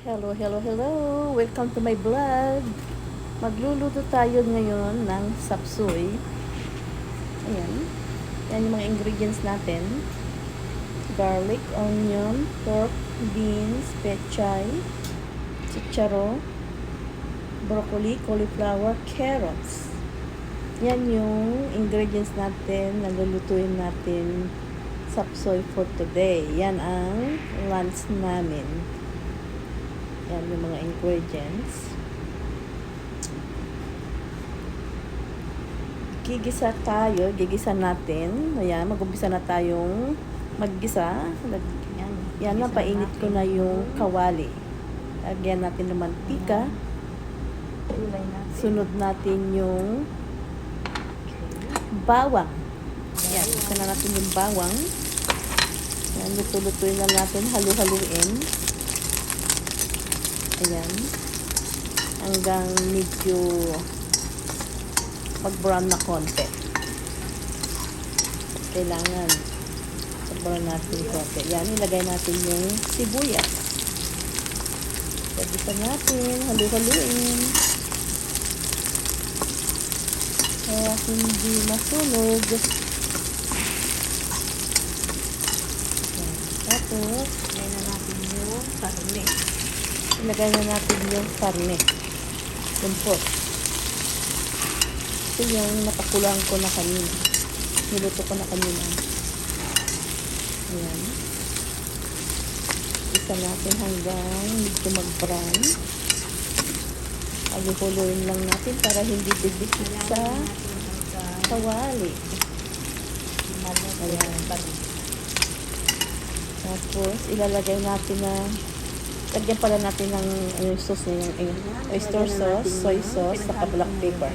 Hello, hello, hello! Welcome to my vlog! Magluluto tayo ngayon ng sapsoy. Ayan. Yan yung mga ingredients natin. Garlic, onion, pork, beans, pechay, chicharo, broccoli, cauliflower, carrots. Yan yung ingredients natin na lulutuin natin sapsoy for today. Yan ang lunch namin. Yan yung mga ingredients. Gigisa tayo, gigisa natin. Ayan, mag-umpisa na tayong maggisa. Yan. Yan na, painit ko na yung kawali. Lagyan natin ng mantika. Sunod natin yung bawang. Yan, isa na natin yung bawang. Yan, luto-lutuin na natin, halu-haluin. Ayan. Hanggang medyo mag-brown na konti. Kailangan mag-brown natin konti. Yan, ilagay natin yung sibuyas. Pagisa natin, halu-haluin. Kaya hindi masunog. Yan. Tapos, na natin yung karne. Ilagay na natin yung karne. Pork. Ito yung napakulang ko na kanina. Niluto ko na kanina. Ayan. Isa natin hanggang medyo mag-brown. Alihuloyin lang natin para hindi didikit sa kawali. Ayan. Tapos, ilalagay natin na lagyan pala natin ng ano sauce na yung, yung oyster sauce, soy sauce, saka black pepper.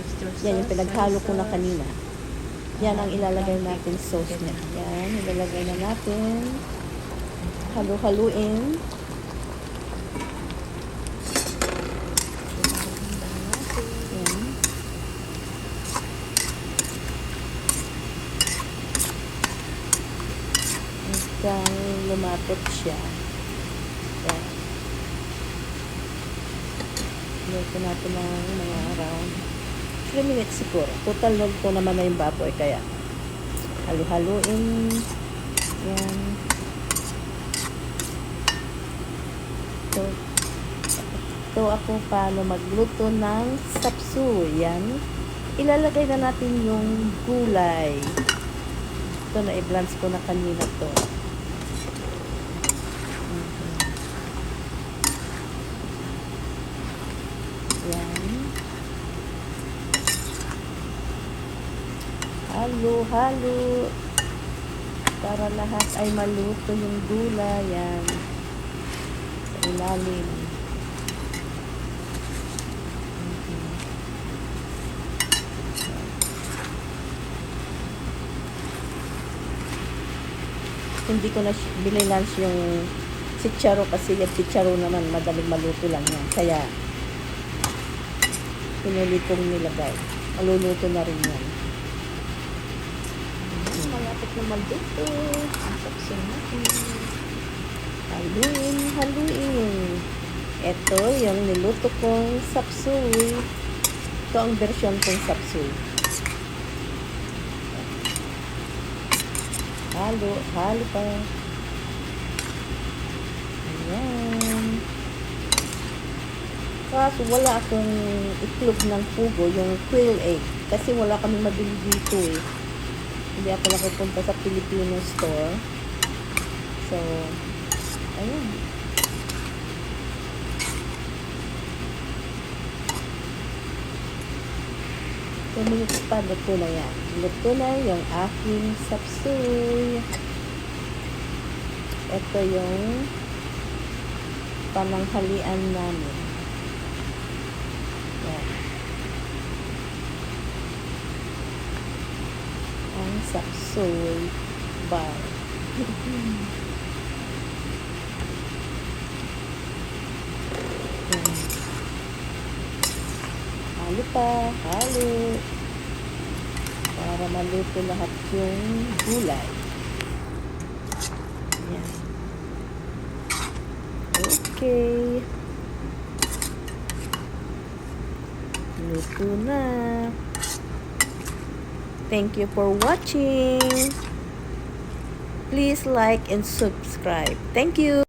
Yan yung pinaghalo ko na kanina. Yan ang ilalagay natin sauce niya. Yan, ilalagay na natin. Halo-haluin. Hanggang lumapot siya. Yan. Luto natin ng mga around 3 minutes siguro. Total nagto naman na yung baboy. Kaya halu-haluin. Yan. So, ito ako paano magluto ng sapsuy. Yan. Ilalagay na natin yung gulay. Ito na i-blance ko na kanina to. Mhm. Yan. Halo, halo. Para lahat ay maluto yung gulay. Yan. Sa ilalim. Mhm. Hindi ko na binilans yung chicharo kasi yung chicharo naman madaling maluto lang yan. Kaya pinuli kong nilagay. Maluluto na rin yan. Malapit na maluto. Ang natin. Haluin, haluin. Ito yung niluto kong sapsuy. Ito ang version kong sapsuy. Halo, halo pa. Ayan. Kaso wala akong itlog ng pugo, yung quail egg. Kasi wala kami mabili dito eh. Hindi ako nakapunta sa Filipino store. So, ayun. Minutes pa, luto na yan. Luto na yung aking sapsuy. Ito yung pananghalian namin. ng Sapsoy Bar. Hmm. halo pa, halo. Para maluto lahat yung gulay. Ayan. Okay. Luto na. Thank you for watching. Please like and subscribe. Thank you.